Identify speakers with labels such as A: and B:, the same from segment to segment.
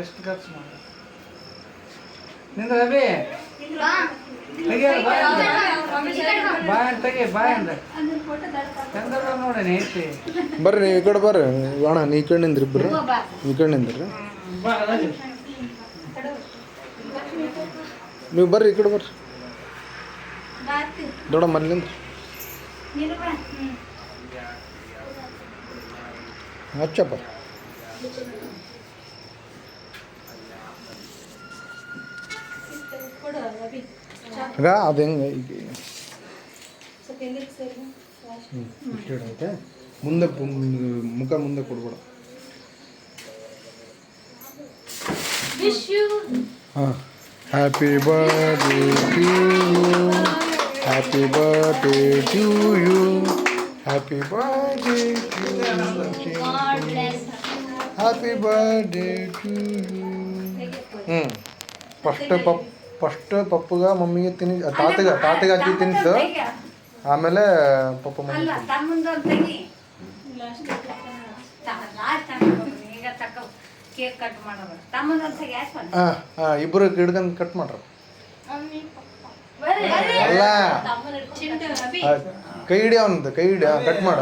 A: ಎಷ್ಟು ಖರ್ಚು ಮಾಡಿ ನಿಂದ ರವಿ ತೆಗಿಯಲ್ಲ ಬಾಯ್ ಬಾಯ್ ತೆಗಿ ಬಾಯ್ ಅಂದ. ಚಂದ್ರ ನೋಡಿ ಐತಿ
B: ಬರ್ರಿ ನೀವು ಈ ಕಡೆ ಬರ್ರಿ. ಅಣ್ಣ ನೀ ಈ ಕಡೆ ನಿಂದ್ರಿ ಇಬ್ಬರು ಈ ಕಡೆ ನಿಂದ್ರಿ. ನೀವು ಬರ್ರಿ ಈ ಕಡೆ ಬರ್ರಿ. ದೊಡ್ಡಮ್ಮ ಅಲ್ಲಿ ನಿಂದ್ರಿ ಹಚ್ಚಪ್ಪ. అదేం అయితే ముంద ముఖ ముంద కూడా కూడా. Happy birthday to you happy birthday to you happy birthday to happy birthday to you first పప్పు ಫಸ್ಟ್ ಪಪ್ಪುಗ ಮಮ್ಮಿಗೆ ತಿನ್ನಿ ತಾತಗ ತಾತಗ ಅಜ್ಜಿ ತಿನ್ನಿಸು ಆಮೇಲೆ ಪಪ್ಪ ಮಮ್ಮಿ ಹಾಂ ಹಾಂ ಇಬ್ಬರು ಹಿಡ್ಕೊಂಡು ಕಟ್ ಮಾಡ್ರಿ ಅಲ್ಲ ಕೈ ಹಿಡಿ ಅವನದು ಕೈ ಹಿಡಿ ಕಟ್ ಮಾಡ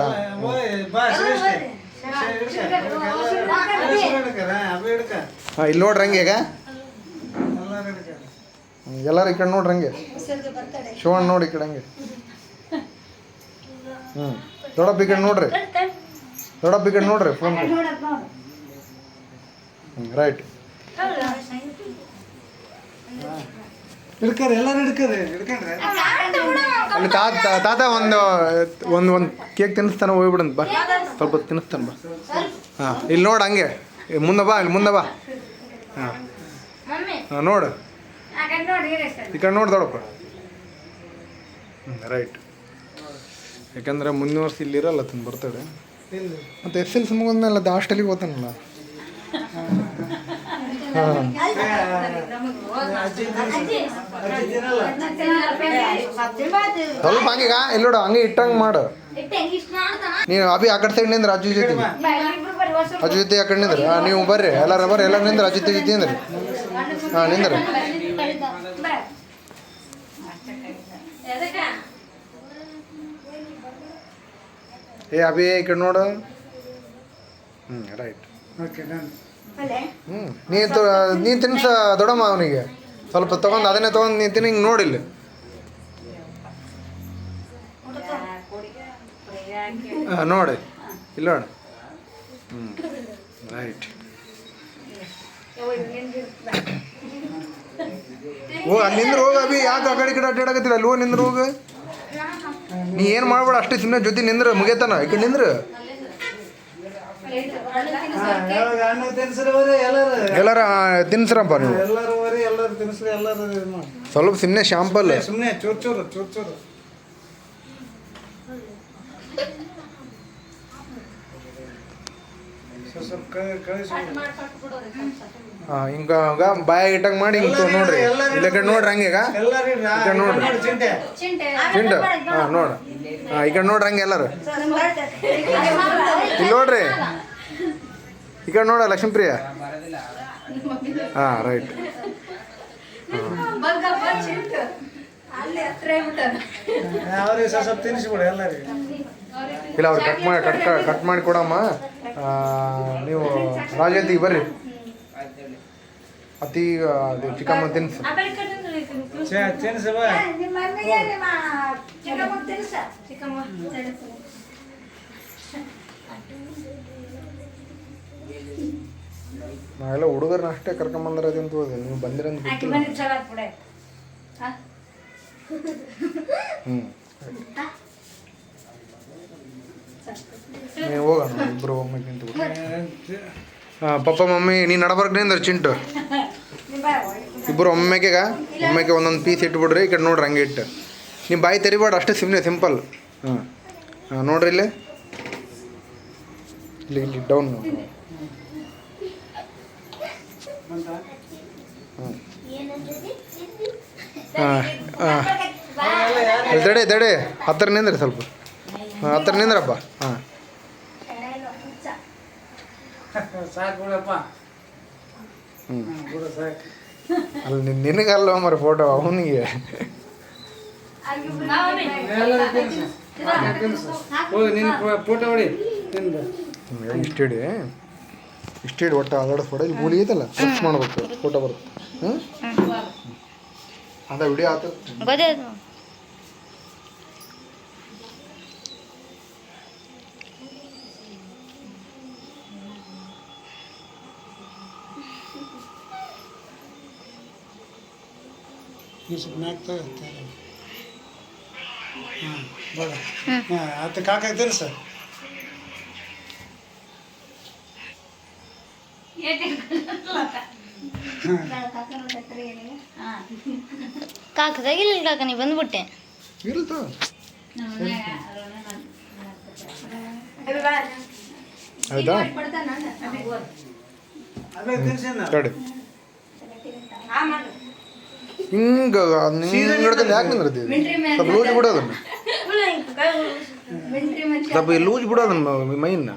B: ಹಾಂ ಇಲ್ಲಿ ನೋಡ್ರಿ ಹಂಗೆ ಈಗ
A: ಎಲ್ಲರೂ
B: ಈ ಕಡೆ ನೋಡ್ರಿ ಹಂಗೆ. ಶಿವಣ್ಣ ನೋಡಿ ಈ ಕಡೆ ಹಂಗೆ. ಹ್ಞೂ ದೊಡ್ಡಪ್ಪ ಈ ಕಡೆ ನೋಡ್ರಿ. ದೊಡ್ಡಪ್ಪ ಈ ಕಡೆ ನೋಡ್ರಿ ಫೋನ್
C: ಹ್ಞೂ ನೋಡು
B: ರೈಟ್
A: ಹಿಡ್ಕರಿ ಎಲ್ಲರೂ ಹಿಡ್ಕರಿ ಹಿಡ್ಕೊಂಡ್ರೆ.
B: ಅಲ್ಲಿ ತಾತ ತಾತ ಒಂದು ಒಂದು ಒಂದು ಕೇಕ್ ತಿನ್ನಿಸ್ತಾನೆ ಹೋಗ್ಬಿಡಂತ ಬಾ. ಸ್ವಲ್ಪ ತಿನ್ನಿಸ್ತಾನೆ ಬಾ. ಹಾಂ ಇಲ್ಲಿ ನೋಡು ಹಂಗೆ. ಮುಂದೆ ಬಾ ಇಲ್ಲಿ ಮುಂದೆ ಬಾ. ಹಾಂ.
C: ಮಮ್ಮಿ
B: ಹಾಂ ನೋಡು. ಈ ಕಡೆ ನೋಡಿ ದೊಡ್ಡಪ್ಪ. ಹ್ಞೂ ರೈಟ್ ಯಾಕಂದ್ರೆ ಮುಂದಿನ ವರ್ಷ ಇಲ್ಲಿರಲ್ಲ ತಂದು
A: ಬರ್ತಾಳೆ
B: ಮತ್ತೆ ಎಸ್ ಎಲ್ ಸಿ ಮುಗಿದ್ಮೇಲೆ ಅದು ಹಾಸ್ಟೆಲಿಗೆ
A: ದಿನಲ್ಲ
B: ಸ್ವಲ್ಪ ಹಂಗೀಗ ಎಲ್ಲೋಡ ಹಂಗೆ ಇಟ್ಟಂಗೆ ಮಾಡು. ನೀನು ಅಭಿ ಆ ಕಡೆ ಸೈಡ್ ನಿಂದ್ರೆ ಅಜ್ಜು ಜೊತೆ ಅಜ್ಜು ಜೊತೆ ಆ ಕಡೆ ನಿಂದ್ರೆ ನೀವು ಬರ್ರಿ ಎಲ್ಲಾರ ಬರ್ರಿ ಎಲ್ಲ ನಿಂದ್ರೆ ಅಜ್ಜು ಜೊತೆ ನಿಂದ್ರಿ ಹಾಂ ನಿಂದ್ರಿ ಏ ಅಭಿ ಈ ಕಡೆ ನೋಡು. ಹ್ಞೂ ರೈಟ್ ಹ್ಞೂ ನೀನು. ನೀನು ನೀ ತಿನ್ಸ ದೊಡಮ್ಮ ಅವನಿಗೆ. ಸ್ವಲ್ಪ ತೊಗೊಂಡು ಅದನ್ನೇ ತೊಗೊಂಡು ನೀ ತಿನ್ನ ಹಿಂಗೆ ನೋಡಿಲ್ಲ ಹಾಂ ನೋಡಿ. ಇಲ್ಲ ನೋಡಿ. ಹ್ಞೂ ರೈಟ್ ಓ ಅಲ್ಲಿ ನಿಂದ್ರ ಹೋಗ ಅಭಿ, ಯಾಕೆ ಆ ಕಡೆ ಕಡೆ ಅಡ್ಡಾಡಕತ್ತಿಲ್ಲ ಅಲ್ಲಿ? ಹೋಗಿ ನಿಂದ್ರ ಹೋಗ ನೀ ಏನು ಮಾಡ್ಬೇಡ, ಅಷ್ಟೇ ಸುಮ್ಮನೆ ಜೊತೆ ನಿಂದ್ರ, ಮುಗಿಯತಾನ ಈ ಕಡೆ ನಿಂದ್ರ.
A: ಎಲ್ಲರೂ
B: ತಿನ್ಸ್ರಪ್ಪ ನೀವು. ಸ್ವಲ್ಪ ಸುಮ್ಮನೆ ಶಾಂಪಲ್.
A: ಸುಮ್ಮನೆ ಚೂರು ಚೂರು ಚೂರು ಚೂರು
B: ಹಿಂಗ ಹಂಗ ಬಾಯಾಗ ಇಟ್ಟಂಗೆ ಮಾಡಿ ಹಿಂಗೆ ನೋಡ್ರಿ. ಇಲ್ಲ ಕಡೆ ನೋಡ್ರಿ ಹಂಗೆ ಈಗ.
A: ಎಲ್ಲರೂ
B: ಈ ನೋಡ್ರಿ.
A: ನೋಡಿ ಚಿಂಟೆ
B: ನೋಡ ಹಾಂ ನೋಡು. ಹಾಂ ಈ ಕಡೆ ನೋಡ್ರಿ ಹಂಗೆ ಎಲ್ಲಾರು. ಇಲ್ಲಿ ನೋಡ್ರಿ. ಈ ಕಡೆ ನೋಡ ಲಕ್ಷ್ಮೀಪ್ರಿಯ? ಹಾಂ ರೈಟ್ ಇಲ್ಲ ಅವ್ರು ಕಟ್ ಮಾಡಿ ಕಟ್ ಕಟ್ ಮಾಡಿ ಕೊಡಮ್ಮ. ನೀವು ರಾಜೇತಿಗೆ ಬರ್ರಿ. ಅತಿ ಅದು ಚಿಕ್ಕಮ್ಮ ತಿನ್ಸು. ನಾವೆಲ್ಲ ಹುಡುಗರನ್ನ ಅಷ್ಟೇ ಕರ್ಕೊಂಬಂದ್ರೆ ಹೋದೆ ನೀವು ಬಂದಿರಂತ? ಹ್ಞೂ ನೀವು ಹೋಗೋಣ ಇಬ್ಬರು ಒಮ್ಮೆ ನಿಂತು ಹಾಂ ಪಪ್ಪ ಮಮ್ಮಿ ನೀನು ನಡಬರ್ಕ್ ಅಂದ್ರೆ ಚಿಂಟು. ಇಬ್ಬರು ಒಮ್ಮೆಗೆಗ ಒಮ್ಮೆಗೆ ಒಂದೊಂದು ಪೀಸ್ ಇಟ್ಬಿಡ್ರಿ ಈ ಕಡೆ ನೋಡ್ರಿ ಹಂಗೆ ಇಟ್ಟು. ನೀವು ಬಾಯಿ ತೆರಿಬೇಡ ಅಷ್ಟೇ ಸಿಮ್ನೆ ಸಿಂಪಲ್. ಹಾಂ. ಹಾಂ ನೋಡ್ರಿ ಇಲ್ಲಿ. ಇಲ್ಲಿ ಇಲ್ಲಿ ಡೌನ್ ಹಾಂ. ಹಾಂ ಅಲ್ಲಿ ದಡೆ ತಡೆ ಹತ್ತಿರ ನಿಂದ್ರಿ ಸ್ವಲ್ಪ. ಹಾಂ ಹತ್ತಿರ ನಿಂದ್ರಪ್ಪ. ಹಾಂ.
A: ಸಾಕು ಹ್ಞೂ
B: ಅಲ್ಲಿ ನಿನ್- ನಿನಗಲ್ಲ ಮರ ಫೋಟೋ ಅವನಿಗೆ.
A: ಫೋಟೋ ಹೊಡಿ
B: ಇಷ್ಟಿಡಿ ಇಷ್ಟಿಡಿ ಒಟ್ಟು ಅದಾಡ ಫೋಟೋ ಇಲ್ಲಿ ಮೂಲಿ ಐತಲ್ಲ ಸರ್ಚ್ ಮಾಡ್ಬೇಕು ಫೋಟೋ ಬರುತ್ತೆ. ಹ್ಞೂ ಅದ ವಿಡಿಯೋ ಆತು.
A: ಸ್ವಲ್ಪ ಮ್ಯಾಕ್ ತಗೋ ಹಾಂ ಬೇಡ ಹಾಂ ಅದು ಹಾಕಾಗ್ತೀರಿ ಸರ್
D: ಕಾಕದಾಗ ಇಲ್ಲ ಕಾಕ ನೀ ಬಂದ್ಬಿಟ್ಟೆ.
B: ಹಿಂಗ ಹಿಂಗೆ ಹಿಡ್ಕೊಂಡು ಯಾಕೆ ನಿಂದ್ರದಿ ಸ್ವಲ್ಪ ಲೂಜ್ ಬಿಡೋದನ್ನ ಸ್ವಲ್ಪ ಲೂಜ್ ಬಿಡೋದನ್ನ ಮೈನ್ನ